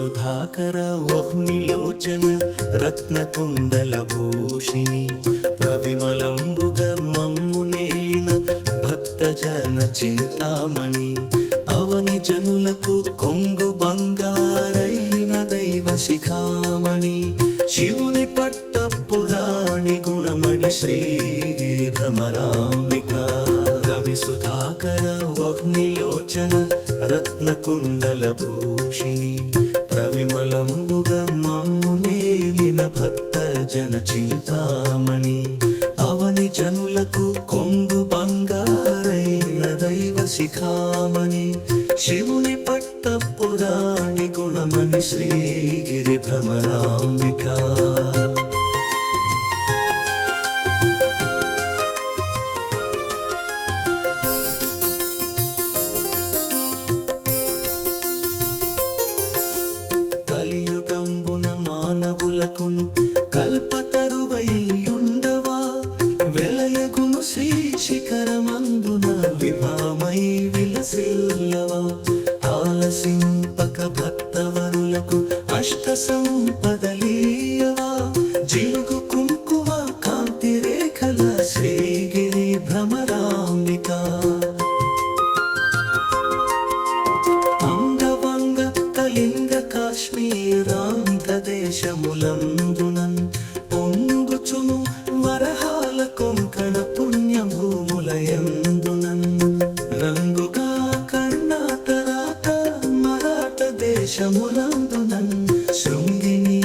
సుధాకర వహ్నిలోచన రత్నకుండల భూషిణి ప్రవిమలంబుగ మమ్మునేన భక్తజన చింతామణి అవని జనులకు కొంగు బంగారైన దైవ శిఖామణి శివుని పట్ట పురాణి గుణమణి శ్రీ భ్రమరామిక రవి సుధాకర వహ్నిలోచన రత్నకుండల భూషిణి ప్రవిమలంబుగ భక్త జన చింతామణి అవని జనులకు కొంగు బంగారైన దైవ శిఖామణి శివుని పట్ట పురాణి గుణమణి శ్రీగిరి భ్రమరాంబికా మానవులకును కల్పతరువైయుండవా వెలయగును శ్రీ శిఖరమందున విభామై విలసిల్లవా? ఆలసింపక భక్తవరులకు అష్ట సంపదలీయవా జిలుగు కుంకుమ కాంతి రేఖల శ్రీగిరి భ్రమరాంబిక. అంగవంగ కళింగ కాశ్మీరా దేశములందునన్ శృంగిని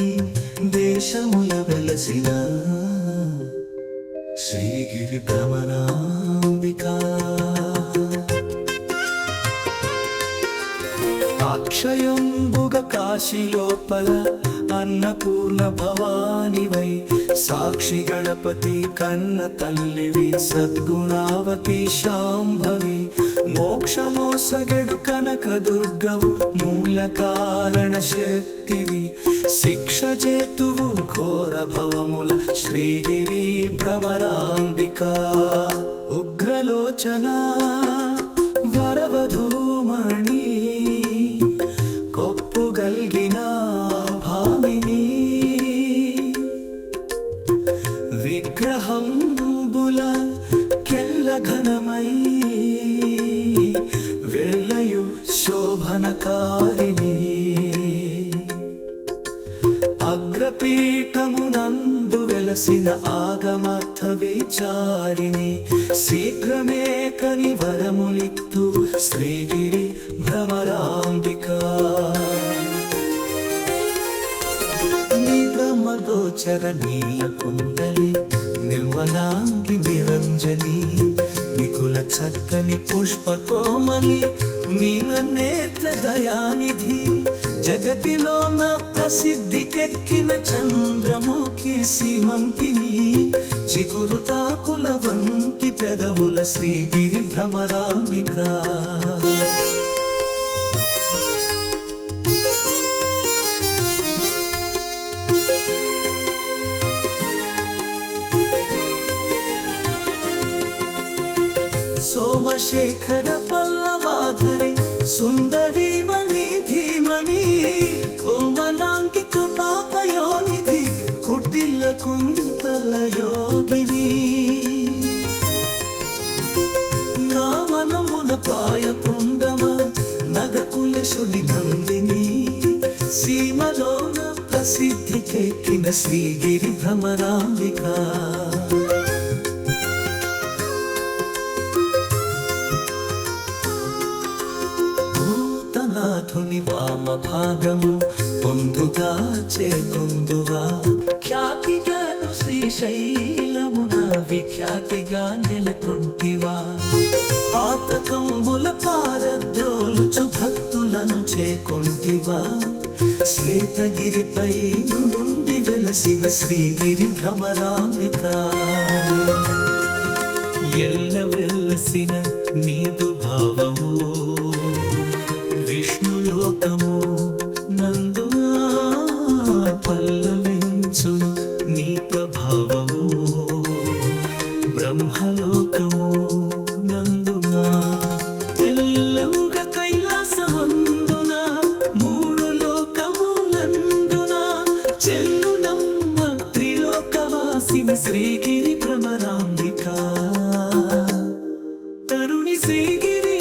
దేశముల వెలసిన శ్రీగిరి భ్రమరాంబికా అక్షయంబుగ కాశీలోపల అన్నపూర్ణ భవానివై సాక్షి గణపతి కన్న తల్లివి సద్గుణావతి శాంభవి మోక్షమోసగడు కనక దుర్గవు మూల కారణ శక్తివి. శిక్ష చేతువు ఘోర భవముల శ్రీగిరి భ్రమరాంబిక. ఉగ్రలోచన శోభనకారిణి అగ్రపీఠమునందు వెలసిన ఆగమర్థ విచారిణి శీఘ్రమే కని వరములిత్తు శ్రీగిరి భ్రమరాంబిక. నిగమగోచర నీల కుండలి నిర్మలాంగి నిరంజని నికుల చక్కని పుష్ప కోమలి నీల నేత్ర దయానిధి జగతిలో జగతిలోన ప్రసిద్ధికెక్కిన చంద్రముఖి సీమంతిని చిగురు తాకుల వంటి పెదవుల శ్రీగిరి భ్రమరాంబిక. పల్లవాధరి సుందరి మణి ధీమణి కోమలాంకి కృపాపయోనిధి కుటిల కుంతల నా మనమున పాయ పుండమ నగకులశుని నందిని. సీమలోన ప్రసిద్ధికెక్కిన శ్రీగిరి భ్రమరాంబిక. మార్గము పొందుగా చేకుందువా? ఖ్యాతిగాను శ్రీశైలమున విఖ్యాతిగా నెలకొంటివా? ఆతకంబుల పారద్రోలుచు భక్తులను చేకొంటివా? శ్వేతగిరిపై నుండి వెలసిన శ్రీగిరి భ్రమరామిత ఎల్ల వెలసిన నీదు భావము విష్ణులోకము శ్రీగిరి భ్రమరాంబిక. తరుణి శ్రీగిరి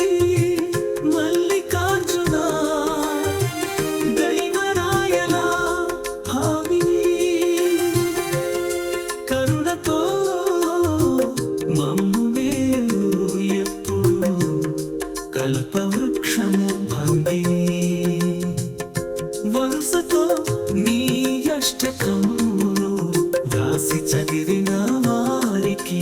మల్లికార్జున. దైవరాయల హామిని కరుణతో మమ్ము మేలు ఎప్పుడు. కల్పవృక్షము భంగిని. వరుసతో నీ అష్టకము రాసి చదివిన వారికి